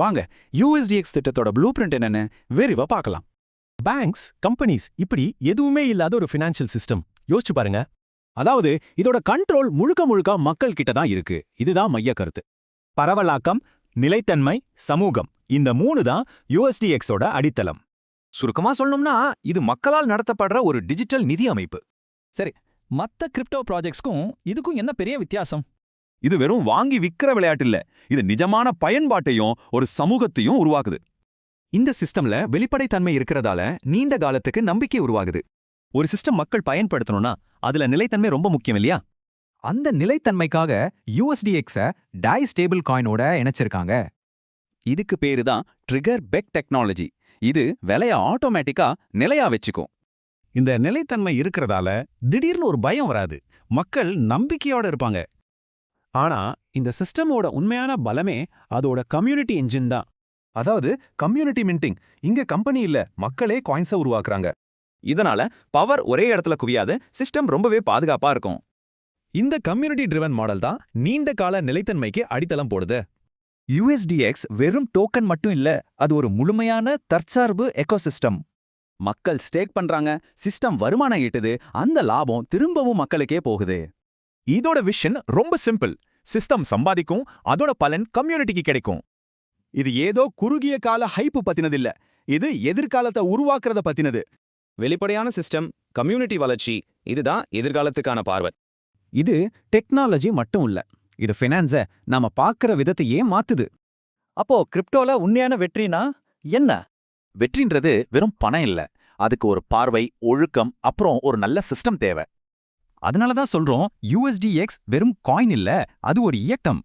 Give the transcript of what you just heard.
வாங்க யூஎஸ்டிஎக்ஸ் திட்டத்தோட blue print என்னன்னு விரிவா பார்க்கலாம். பேங்க்ஸ் கம்பெனிஸ் இப்படி எதுவுமே இல்லாத ஒரு ஃபினான்ஷியல் சிஸ்டம் யோசிச்சு பாருங்க. அதாவது இதோட கண்ட்ரோல் முழுக்க முழுக்க மக்கள் கிட்ட தான் இருக்கு. இதுதான் மைய கருத்து. பரவலாக்கம் நிலைத்தன்மை சமூகம். இந்த மூணு தான் யூஎஸ்டிஎக்ஸோட அடித்தளம். சுருக்கமா சொல்லணும்னா இது மக்களால் நடத்தப்படுற ஒரு டிஜிட்டல் நிதி அமைப்பு. சரி மத்த கிரிப்டோ ப்ராஜெக்ட்ஸ்க்கும் இதுக்கும் என்ன பெரிய வித்தியாசம்? இது வெறும் வாங்கி விற்கிற விளையாட்டு இல்ல. இது நிஜமான பயன்பாட்டையும் ஒரு சமூகத்தையும் உருவாக்குது. இந்த சிஸ்டம்ல வெளிப்படைத்தன்மை இருக்கிறதால நீண்ட காலத்துக்கு நம்பிக்கை உருவாகுது. ஒரு சிஸ்டம் மக்கள் பயன்படுத்தணும்னா அதுல நிலைத்தன்மை ரொம்ப முக்கியம் இல்லையா? அந்த நிலைத்தன்மைக்காக யூஎஸ்டிஎக்ஸ டை ஸ்டேபிள் காயினோட இணைச்சிருக்காங்க. இதுக்கு பேரு தான் ட்ரிகர் பெக் டெக்னாலஜி இது விலைய ஆட்டோமேட்டிக்கா நிலையா வச்சுக்கும். இந்த நிலைத்தன்மை இருக்கிறதால திடீர்னு ஒரு பயம் வராது. மக்கள் நம்பிக்கையோட இருப்பாங்க. ஆனா இந்த சிஸ்டமோட உண்மையான பலமே அதோட கம்யூனிட்டி என்ஜின் தான். அதாவது கம்யூனிட்டி மின்டிங். இங்க கம்பெனி இல்ல மக்களே காயின்ஸை உருவாக்குறாங்க. இதனால பவர் ஒரே இடத்துல குவியாது சிஸ்டம் ரொம்பவே பாதுகாப்பா இருக்கும். இந்த கம்யூனிட்டி ட்ரிவன் மாடல் தான் நீண்ட கால நிலைத்தன்மைக்கு அடித்தளம் போடுது. யுஎஸ்டிஎக்ஸ் வெறும் டோக்கன் மட்டும் இல்ல அது ஒரு முழுமையான தற்சார்பு எக்கோசிஸ்டம். மக்கள் ஸ்டேக் பண்றாங்க சிஸ்டம் வருமானம் ஈட்டுது அந்த லாபம் திரும்பவும் மக்களுக்கே போகுது. இதோட விஷன் ரொம்ப சிம்பிள் சிஸ்டம் சம்பாதிக்கும் அதோட பலன் கம்யூனிட்டிக்கு கிடைக்கும். இது ஏதோ குறுகிய கால ஹைப்பு பத்தினதில்ல. இது எதிர்காலத்தை உருவாக்குறத பத்தினது. வெளிப்படையான சிஸ்டம் கம்யூனிட்டி வளர்ச்சி இதுதான் எதிர்காலத்துக்கான பார்வை. இது டெக்னாலஜி மட்டும் இல்ல. இது ஃபினான்ஸ நாம பார்க்கற விதத்தையே மாத்துது. அப்போ கிரிப்டோல உண்மையான வெற்றினா என்ன? வெற்றின்றது வெறும் பணம் இல்ல. அதுக்கு ஒரு பார்வை ஒழுக்கம் அப்புறம் ஒரு நல்ல சிஸ்டம் தேவை. அதனால தான் சொல்றோம் யூஎஸ்டிஎக்ஸ் வெறும் காயின் இல்ல அது ஒரு இயக்கம்.